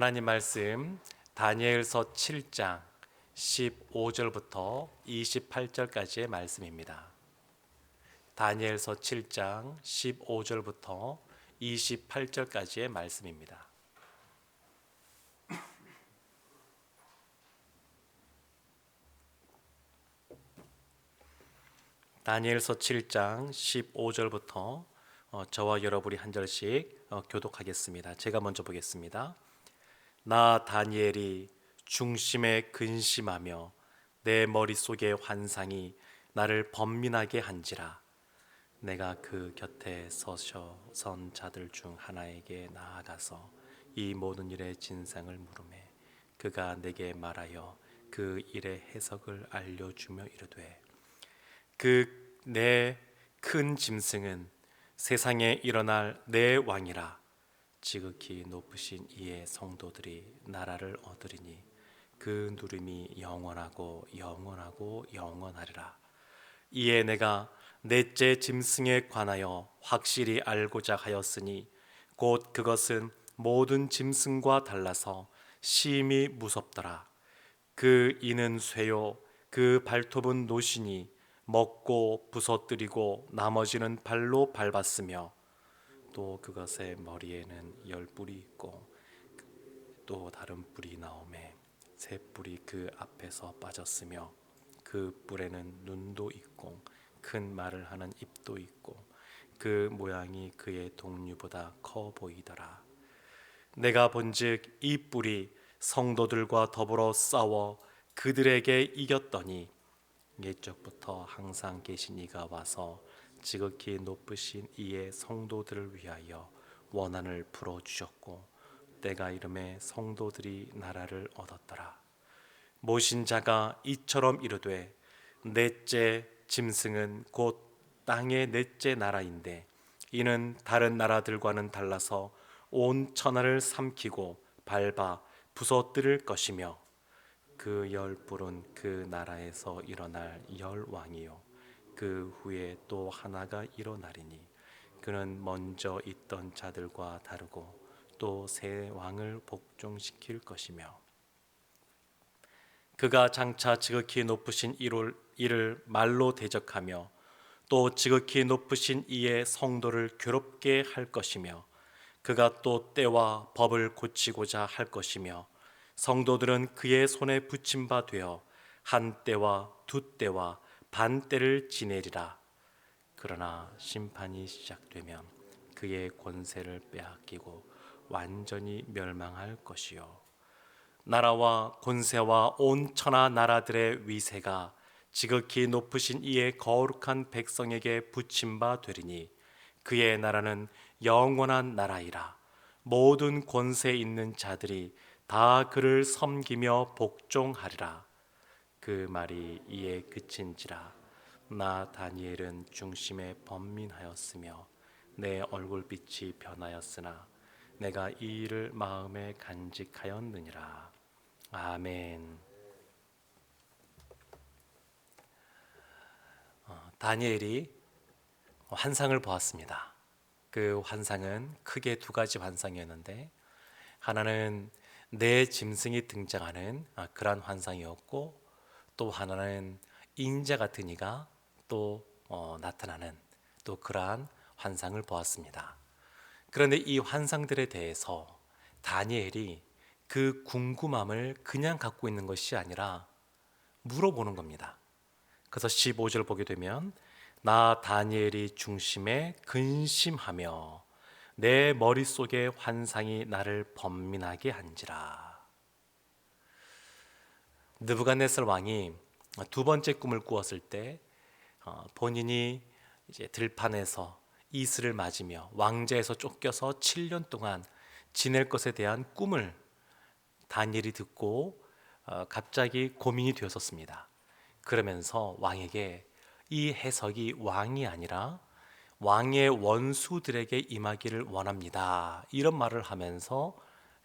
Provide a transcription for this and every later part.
하나님 말씀 다니엘서 7장 15절부터 28절까지의 말씀입니다. 다니엘서 7장 15절부터 28절까지의 말씀입니다. 다니엘서 7장 15절부터 어, 저와 여러분이 한 절씩 어, 교독하겠습니다. 제가 먼저 보겠습니다. 나 다니엘이 중심에 근심하며 내 머릿속의 환상이 나를 번민하게 한지라. 내가 그 곁에 서서 선 자들 중 하나에게 나아가서 이 모든 일의 진상을 물음에 그가 내게 말하여 그 일의 해석을 알려주며 이르되 그 내 큰 짐승은 세상에 일어날 내 왕이라 지극히 높으신 이의 성도들이 나라를 얻으리니 그 누림이 영원하고 영원하고 영원하리라. 이에 내가 넷째 짐승에 관하여 확실히 알고자 하였으니 곧 그것은 모든 짐승과 달라서 심히 무섭더라. 그 이는 쇠요 그 발톱은 노시니 먹고 부서뜨리고 나머지는 발로 밟았으며 또 그것의 머리에는 열 뿔이 있고 또 다른 뿔이 나오매 새 뿔이 그 앞에서 빠졌으며 그 뿔에는 눈도 있고 큰 말을 하는 입도 있고 그 모양이 그의 동류보다 커 보이더라. 내가 본즉 이 뿔이 성도들과 더불어 싸워 그들에게 이겼더니 옛적부터 항상 계신 이가 와서 지극히 높으신 이의 성도들을 위하여 원한을 풀어 주셨고 때가 이름에 성도들이 나라를 얻었더라. 모신 자가 이처럼 이르되 넷째 짐승은 곧 땅의 넷째 나라인데 이는 다른 나라들과는 달라서 온 천하를 삼키고 밟아 부서뜨릴 것이며 그 열불은 그 나라에서 일어날 열 왕이요 그 후에 또 하나가 일어나리니 그는 먼저 있던 자들과 다르고 또 새 왕을 복종시킬 것이며 그가 장차 지극히 높으신 이를, 말로 대적하며 또 지극히 높으신 이의 성도를 괴롭게 할 것이며 그가 또 때와 법을 고치고자 할 것이며 성도들은 그의 손에 붙임 바 되어 한 때와 두 때와 반 때를 지내리라. 그러나 심판이 시작되면 그의 권세를 빼앗기고 완전히 멸망할 것이요. 나라와 권세와 온 천하 나라들의 위세가 지극히 높으신 이의 거룩한 백성에게 붙임 바 되리니 그의 나라는 영원한 나라이라. 모든 권세 있는 자들이 다 그를 섬기며 복종하리라. 그 말이 이에 그친지라. 나 다니엘은 중심에 번민하였으며 내 얼굴빛이 변하였으나 내가 이 일을 마음에 간직하였느니라. 아멘. 어, 다니엘이 환상을 보았습니다. 그 환상은 크게 두 가지 환상이었는데 하나는 내 짐승이 등장하는 아, 그러한 환상이었고 또 하나는 인자 같은 이가 또 어, 나타나는 또 그러한 환상을 보았습니다. 그런데 이 환상들에 대해서 다니엘이 그 궁금함을 그냥 갖고 있는 것이 아니라 물어보는 겁니다. 그래서 15절 보게 되면 나 다니엘이 중심에 근심하며 내 머릿속에 환상이 나를 번민하게 한지라. 느부갓네살 왕이 두 번째 꿈을 꾸었을 때 어, 본인이 이제 들판에서 이슬을 맞으며 왕자에서 쫓겨서 7년 동안 지낼 것에 대한 꿈을 다니엘이 듣고 어, 갑자기 고민이 되었었습니다. 그러면서 왕에게 이 해석이 왕이 아니라 왕의 원수들에게 임하기를 원합니다. 이런 말을 하면서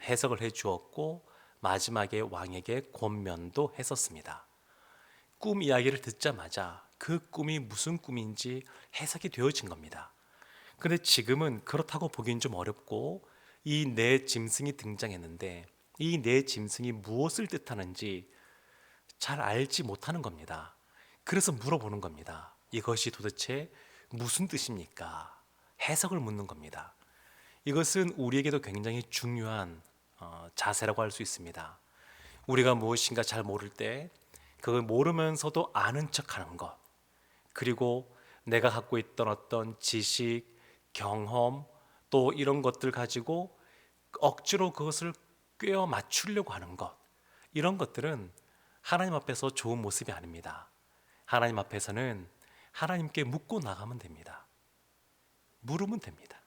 해석을 해 주었고 마지막에 왕에게 권면도 했었습니다. 꿈 이야기를 듣자마자 그 꿈이 무슨 꿈인지 해석이 되어진 겁니다. 근데 지금은 그렇다고 보기엔 좀 어렵고 이 네 짐승이 등장했는데 이내 짐승이 무엇을 뜻하는지 잘 알지 못하는 겁니다. 그래서 물어보는 겁니다. 이것이 도대체 무슨 뜻입니까? 해석을 묻는 겁니다. 이것은 우리에게도 굉장히 중요한 어, 자세라고 할 수 있습니다. 우리가 무엇인가 잘 모를 때 그걸 모르면서도 아는 척하는 것, 그리고 내가 갖고 있던 어떤 지식, 경험, 또 이런 것들 가지고 억지로 그것을 꿰어 맞추려고 하는 것, 이런 것들은 하나님 앞에서 좋은 모습이 아닙니다. 하나님 앞에서는 하나님께 묻고 나가면 됩니다. 물으면 됩니다.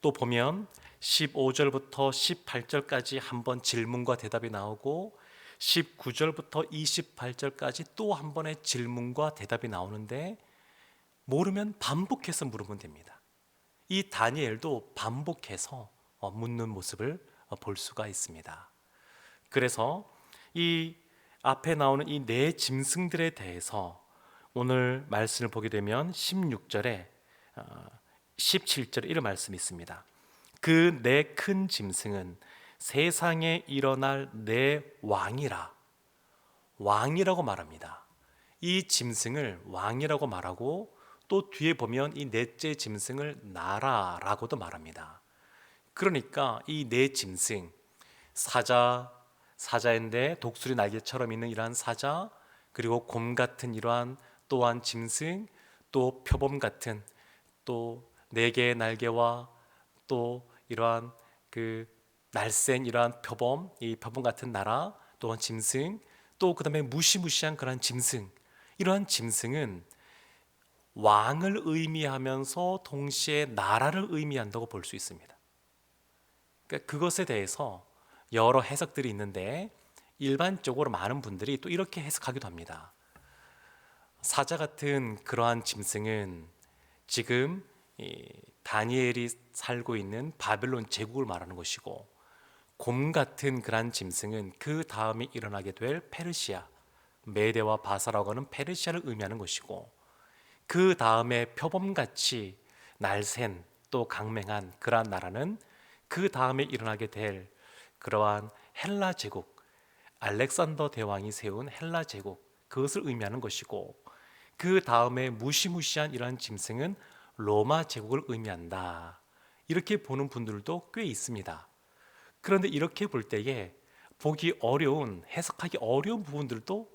또 보면 15절부터 18절까지 한번 질문과 대답이 나오고 19절부터 28절까지 또 한 번의 질문과 대답이 나오는데 모르면 반복해서 물으면 됩니다. 이 다니엘도 반복해서 어, 묻는 모습을 어, 볼 수가 있습니다. 그래서 이 앞에 나오는 이 네 짐승들에 대해서 오늘 말씀을 보게 되면 16절에 17절에 이런 말씀이 있습니다. 그네큰 짐승은 세상에 일어날 내 왕이라 왕이라고 말합니다. 이 짐승을 왕이라고 말하고 또 뒤에 보면 이 넷째 짐승을 나라라고도 말합니다. 그러니까 이 네 짐승 사자 사자인데 독수리 날개처럼 있는 이러한 사자 그리고 곰 같은 이러한 또한 짐승 또 표범 같은 또 네 개의 날개와 또 이러한 그 날쌘 이러한 표범 이 표범 같은 나라 또한 짐승 또 그다음에 무시무시한 그러한 짐승 이러한 짐승은 왕을 의미하면서 동시에 나라를 의미한다고 볼 수 있습니다. 그러니까 그것에 대해서 여러 해석들이 있는데 일반적으로 많은 분들이 또 이렇게 해석하기도 합니다. 사자 같은 그러한 짐승은 지금 다니엘이 살고 있는 바벨론 제국을 말하는 것이고 곰 같은 그러한 짐승은 그 다음에 일어나게 될 페르시아 메대와 바사라고 하는 페르시아를 의미하는 것이고 그 다음에 표범같이 날쌘 또 강맹한 그러한 나라는 그 다음에 일어나게 될 그러한 헬라 제국 알렉산더 대왕이 세운 헬라 제국 그것을 의미하는 것이고 그 다음에 무시무시한 이러한 짐승은 로마 제국을 의미한다. 이렇게 보는 분들도 꽤 있습니다. 그런데 이렇게 볼 때에 보기 어려운 해석하기 어려운 부분들도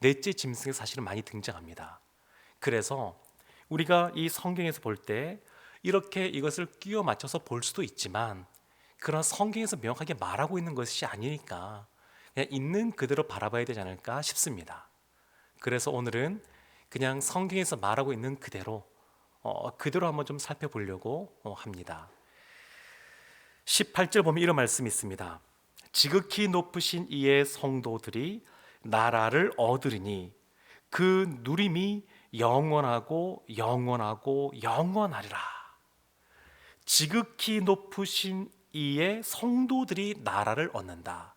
넷째 짐승에 사실은 많이 등장합니다. 그래서 우리가 이 성경에서 볼 때 이렇게 이것을 끼워 맞춰서 볼 수도 있지만 그러나 성경에서 명확하게 말하고 있는 것이 아니니까 그냥 있는 그대로 바라봐야 되지 않을까 싶습니다. 그래서 오늘은 그냥 성경에서 말하고 있는 그대로 어, 그대로 한번 좀 살펴보려고 어, 합니다. 18절 보면 이런 말씀이 있습니다. 지극히 높으신 이의 성도들이 나라를 얻으리니 그 누림이 영원하고 영원하고 영원하리라. 지극히 높으신 이의 성도들이 나라를 얻는다.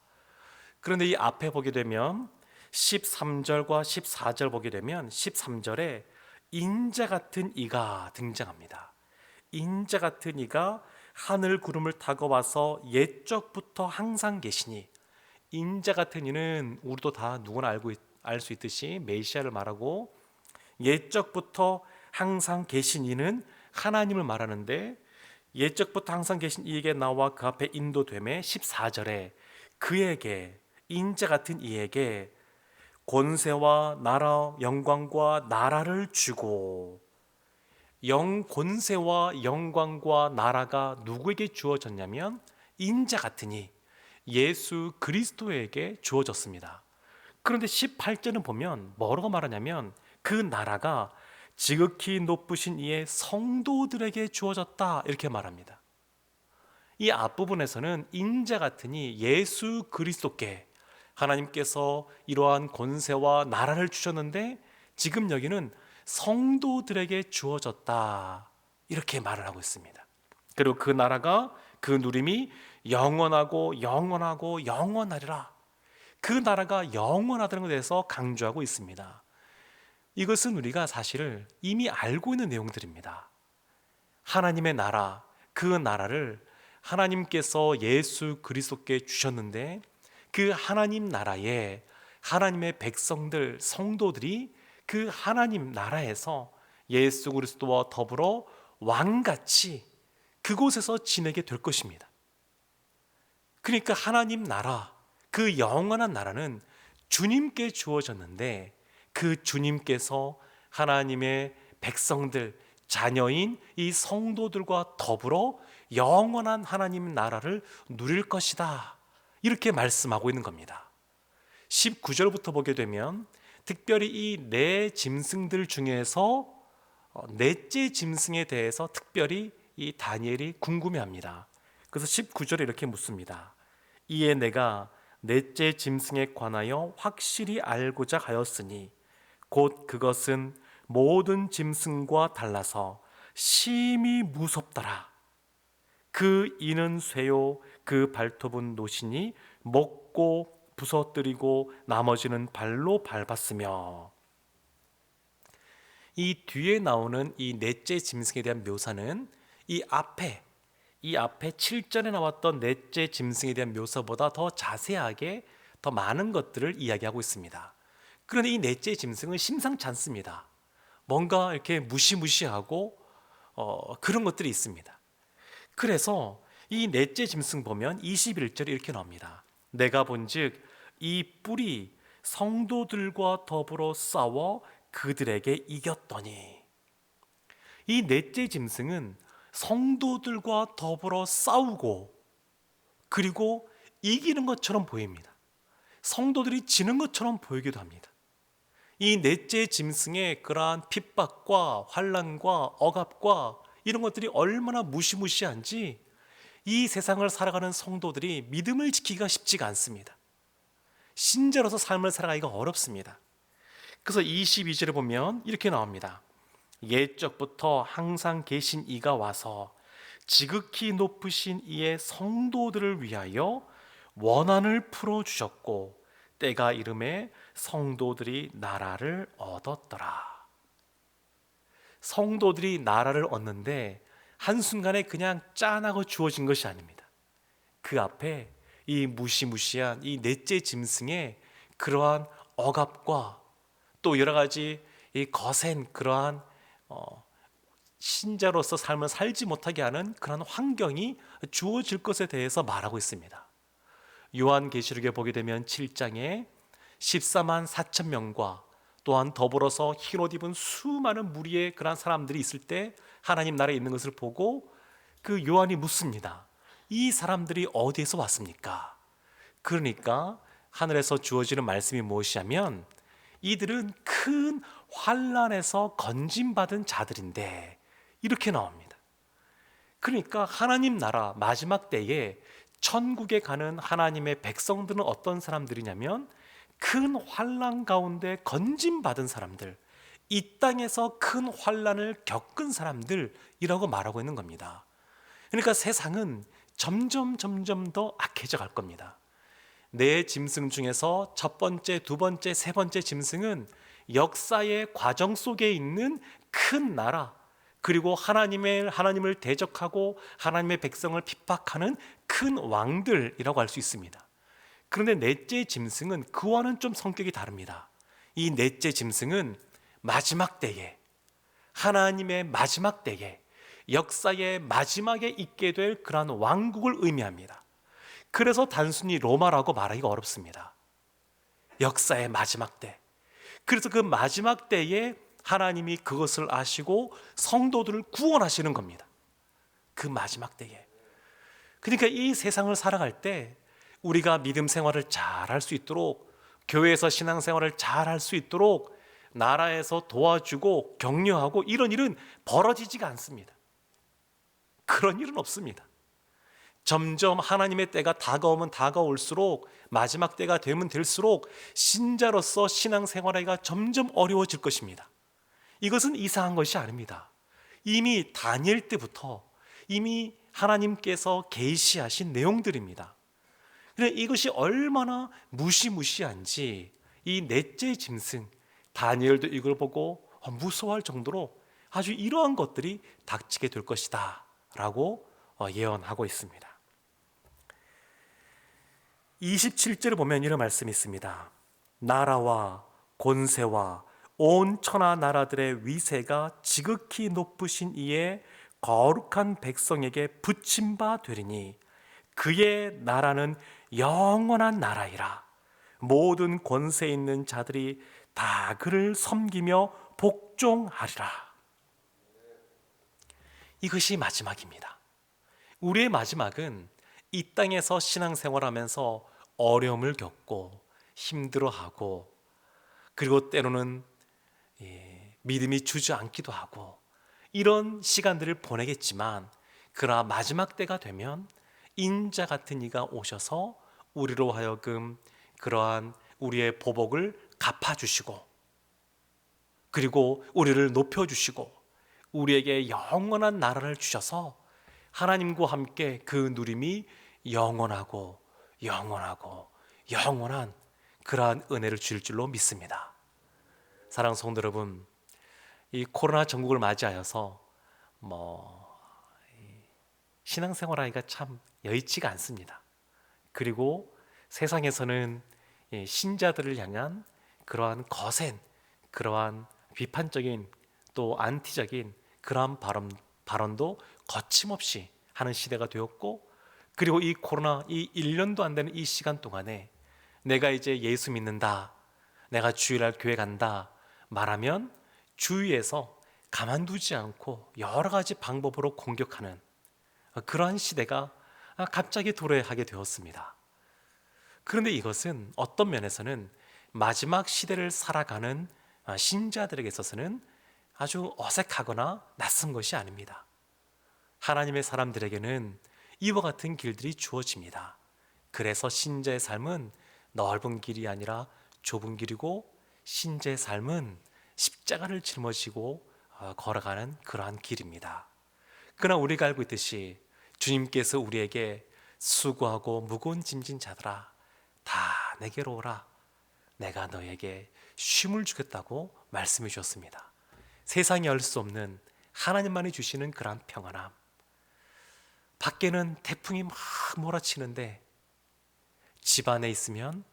그런데 이 앞에 보게 되면 13절과 14절 보게 되면 13절에 인자 같은 이가 등장합니다. 인자 같은 이가 하늘 구름을 타고 와서 옛적부터 항상 계시니 인자 같은 이는 우리도 다 누구나 알고 알 수 있듯이 메시아를 말하고 옛적부터 항상 계신 이는 하나님을 말하는데 옛적부터 항상 계신 이에게 나와 그 앞에 인도됨에 14절에 그에게 인자 같은 이에게 권세와 나라 영광과 나라를 주고 영 권세와 영광과 나라가 누구에게 주어졌냐면 인자 같으니 예수 그리스도에게 주어졌습니다. 그런데 18절은 보면 뭐라고 말하냐면 그 나라가 지극히 높으신 이의 성도들에게 주어졌다 이렇게 말합니다. 이 앞부분에서는 인자 같으니 예수 그리스도께 하나님께서 이러한 권세와 나라를 주셨는데 지금 여기는 성도들에게 주어졌다 이렇게 말을 하고 있습니다. 그리고 그 나라가 그 누림이 영원하고 영원하고 영원하리라. 그 나라가 영원하다는 것에 대해서 강조하고 있습니다. 이것은 우리가 사실을 이미 알고 있는 내용들입니다. 하나님의 나라, 그 나라를 하나님께서 예수 그리스도께 주셨는데 그 하나님 나라에 하나님의 백성들 성도들이 그 하나님 나라에서 예수 그리스도와 더불어 왕같이 그곳에서 지내게 될 것입니다. 그러니까 하나님 나라, 그 영원한 나라는 주님께 주어졌는데 그 주님께서 하나님의 백성들, 자녀인 이 성도들과 더불어 영원한 하나님 나라를 누릴 것이다. 이렇게 말씀하고 있는 겁니다. 19절부터 보게 되면 특별히 이 네 짐승들 중에서 어, 넷째 짐승에 대해서 특별히 이 다니엘이 궁금해합니다. 그래서 19절에 이렇게 묻습니다. 이에 내가 넷째 짐승에 관하여 확실히 알고자 하였으니 곧 그것은 모든 짐승과 달라서 심히 무섭더라. 그 이는 쇠요 그 발톱은 노시니 먹고 부서뜨리고 나머지는 발로 밟았으며 이 뒤에 나오는 이 넷째 짐승에 대한 묘사는 이 앞에 이 앞에 7절에 나왔던 넷째 짐승에 대한 묘사보다 더 자세하게 더 많은 것들을 이야기하고 있습니다. 그런데 이 넷째 짐승은 심상치 않습니다. 뭔가 이렇게 무시무시하고 어, 그런 것들이 있습니다. 그래서 이 넷째 짐승 보면 21절에 이렇게 나옵니다. 내가 본즉 이 뿔이 성도들과 더불어 싸워 그들에게 이겼더니 이 넷째 짐승은 성도들과 더불어 싸우고 그리고 이기는 것처럼 보입니다. 성도들이 지는 것처럼 보이기도 합니다. 이 넷째 짐승의 그러한 핍박과 환란과 억압과 이런 것들이 얼마나 무시무시한지 이 세상을 살아가는 성도들이 믿음을 지키기가 쉽지가 않습니다. 신자로서 삶을 살아가기가 어렵습니다. 그래서 22절에 보면 이렇게 나옵니다. 옛적부터 항상 계신 이가 와서 지극히 높으신 이의 성도들을 위하여 원한을 풀어 주셨고 때가 이름에 성도들이 나라를 얻었더라. 성도들이 나라를 얻는데 한순간에 그냥 짠하고 주어진 것이 아닙니다. 그 앞에 이 무시무시한 이 넷째 짐승의 그러한 억압과 또 여러 가지 이 거센 그러한 어, 신자로서 삶을 살지 못하게 하는 그런 환경이 주어질 것에 대해서 말하고 있습니다. 요한계시록에 보게 되면 7장에 14만 4천 명과 또한 더불어서 흰 옷 입은 수많은 무리의 그런 사람들이 있을 때 하나님 나라에 있는 것을 보고 그 요한이 묻습니다. 이 사람들이 어디에서 왔습니까? 그러니까 하늘에서 주어지는 말씀이 무엇이냐면 이들은 큰 환란에서 건진받은 자들인데 이렇게 나옵니다. 그러니까 하나님 나라 마지막 때에 천국에 가는 하나님의 백성들은 어떤 사람들이냐면 큰 환란 가운데 건진받은 사람들, 이 땅에서 큰 환란을 겪은 사람들이라고 말하고 있는 겁니다. 그러니까 세상은 점점 점점 더 악해져 갈 겁니다. 네 짐승 중에서 첫 번째, 두 번째, 세 번째 짐승은 역사의 과정 속에 있는 큰 나라, 그리고 하나님의 하나님을 대적하고 하나님의 백성을 핍박하는 큰 왕들이라고 할 수 있습니다. 그런데 넷째 짐승은 그와는 좀 성격이 다릅니다. 이 넷째 짐승은 마지막 때에 하나님의 마지막 때에 역사의 마지막에 있게 될 그러한 왕국을 의미합니다. 그래서 단순히 로마라고 말하기가 어렵습니다. 역사의 마지막 때. 그래서 그 마지막 때에 하나님이 그것을 아시고 성도들을 구원하시는 겁니다. 그 마지막 때에. 그러니까 이 세상을 살아갈 때 우리가 믿음 생활을 잘 할 수 있도록 교회에서 신앙 생활을 잘 할 수 있도록 나라에서 도와주고 격려하고 이런 일은 벌어지지가 않습니다. 그런 일은 없습니다. 점점 하나님의 때가 다가오면 다가올수록 마지막 때가 되면 될수록 신자로서 신앙 생활하기가 점점 어려워질 것입니다. 이것은 이상한 것이 아닙니다. 이미 다니엘 때부터 이미 하나님께서 계시하신 내용들입니다. 그래 이것이 얼마나 무시무시한지 이 넷째 짐승 다니엘도 이걸 보고 무서워할 정도로 아주 이러한 것들이 닥치게 될 것이다라고 어, 예언하고 있습니다. 27절을 보면 이런 말씀이 있습니다. 나라와 권세와 온 천하 나라들의 위세가 지극히 높으신 이에 거룩한 백성에게 붙임 바 되리니 그의 나라는 영원한 나라이라. 모든 권세 있는 자들이 다 그를 섬기며 복종하리라. 이것이 마지막입니다. 우리의 마지막은 이 땅에서 신앙생활하면서 어려움을 겪고 힘들어하고 그리고 때로는 예, 믿음이 주저앉기도 하고 이런 시간들을 보내겠지만 그러나 마지막 때가 되면 인자 같은 이가 오셔서 우리로 하여금 그러한 우리의 보복을 갚아 주시고 그리고 우리를 높여 주시고 우리에게 영원한 나라를 주셔서 하나님과 함께 그 누림이 영원하고 영원하고 영원한 그러한 은혜를 주실 줄로 믿습니다. 사랑 성도 여러분, 이 코로나 전국을 맞이하여서 뭐 신앙생활 하기가 참 여의치가 않습니다. 그리고 세상에서는 신자들을 향한 그러한 거센, 그러한 비판적인 또 안티적인 그러한 발언, 발언도 거침없이 하는 시대가 되었고 그리고 이 코로나 이 1년도 안 되는 이 시간 동안에 내가 이제 예수 믿는다. 내가 주일날 교회 간다. 말하면 주위에서 가만두지 않고 여러 가지 방법으로 공격하는 그러한 시대가 갑자기 도래하게 되었습니다. 그런데 이것은 어떤 면에서는 마지막 시대를 살아가는 신자들에게 있어서는 아주 어색하거나 낯선 것이 아닙니다. 하나님의 사람들에게는 이와 같은 길들이 주어집니다. 그래서 신자의 삶은 넓은 길이 아니라 좁은 길이고 신자의 삶은 십자가를 짊어지고 어, 걸어가는 그러한 길입니다. 그러나 우리가 알고 있듯이 주님께서 우리에게 수고하고 무거운 짐진 자들아 다 내게로 오라 내가 너에게 쉼을 주겠다고 말씀해 주셨습니다. 세상이 알 수 없는 하나님만이 주시는 그러한 평안함. 밖에는 태풍이 막 몰아치는데 집 안에 있으면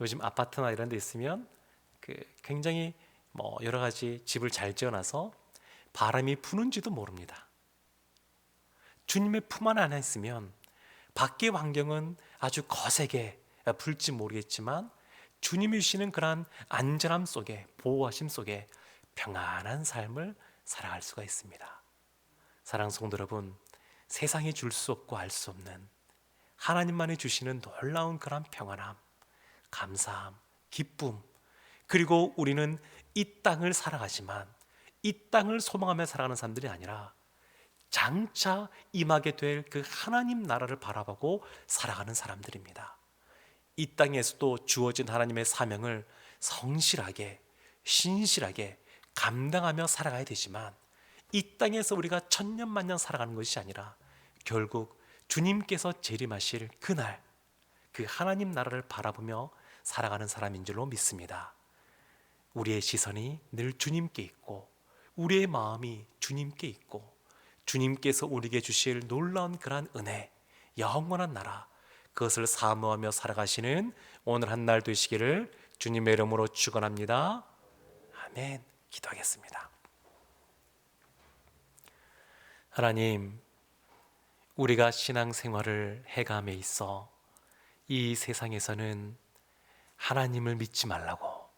요즘 아파트나 이런 데 있으면 그 굉장히 뭐 여러 가지 집을 잘 지어놔서 바람이 부는지도 모릅니다. 주님의 품 안에 있으면 밖의 환경은 아주 거세게 불지 모르겠지만 주님이 주시는 그러한 안전함 속에 보호하심 속에 평안한 삶을 살아갈 수가 있습니다. 사랑 성도 여러분, 세상이 줄 수 없고 알 수 없는 하나님만이 주시는 놀라운 그런 평안함, 감사함, 기쁨, 그리고 우리는 이 땅을 살아가지만 이 땅을 소망하며 살아가는 사람들이 아니라 장차 임하게 될 그 하나님 나라를 바라보고 살아가는 사람들입니다. 이 땅에서도 주어진 하나님의 사명을 성실하게, 신실하게 감당하며 살아가야 되지만 이 땅에서 우리가 천년만년 살아가는 것이 아니라 결국 주님께서 재림하실 그날 그 하나님 나라를 바라보며 살아가는 사람인 줄로 믿습니다. 우리의 시선이 늘 주님께 있고 우리의 마음이 주님께 있고 주님께서 우리에게 주실 놀라운 그러한 은혜, 영원한 나라 그것을 사모하며 살아가시는 오늘 한 날 되시기를 주님의 이름으로 축원합니다. 아멘. 기도하겠습니다. 하나님, 우리가 신앙생활을 해감에 있어 이 세상에서는 하나님을 믿지 말라고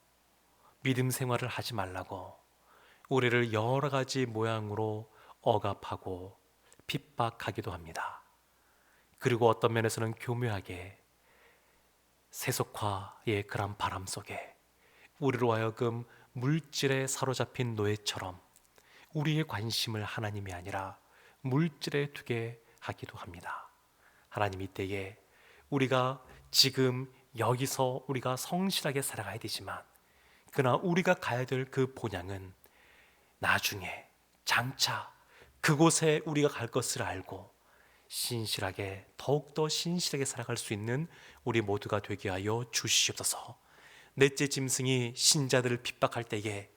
믿음 생활을 하지 말라고 우리를 여러 가지 모양으로 억압하고 핍박하기도 합니다. 그리고 어떤 면에서는 교묘하게 세속화의 그런 바람 속에 우리로 하여금 물질에 사로잡힌 노예처럼 우리의 관심을 하나님이 아니라 물질에 두게 하기도 합니다. 하나님 이때에 우리가 지금 여기서 우리가 성실하게 살아가야 되지만 그러나 우리가 가야 될 그 본향은 나중에 장차 그곳에 우리가 갈 것을 알고 신실하게 더욱더 신실하게 살아갈 수 있는 우리 모두가 되게 하여 주시옵소서. 넷째 짐승이 신자들을 핍박할 때에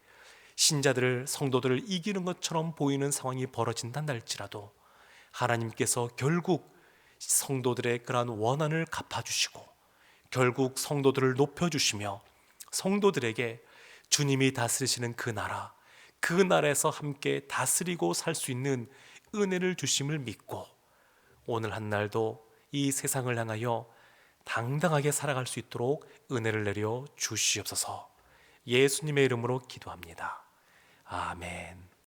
신자들을 성도들을 이기는 것처럼 보이는 상황이 벌어진다 할지라도 하나님께서 결국 성도들의 그러한 원한을 갚아주시고 결국 성도들을 높여주시며 성도들에게 주님이 다스리시는 그 나라, 그 나라에서 함께 다스리고 살 수 있는 은혜를 주심을 믿고 오늘 한 날도 이 세상을 향하여 당당하게 살아갈 수 있도록 은혜를 내려 주시옵소서 예수님의 이름으로 기도합니다. 아멘.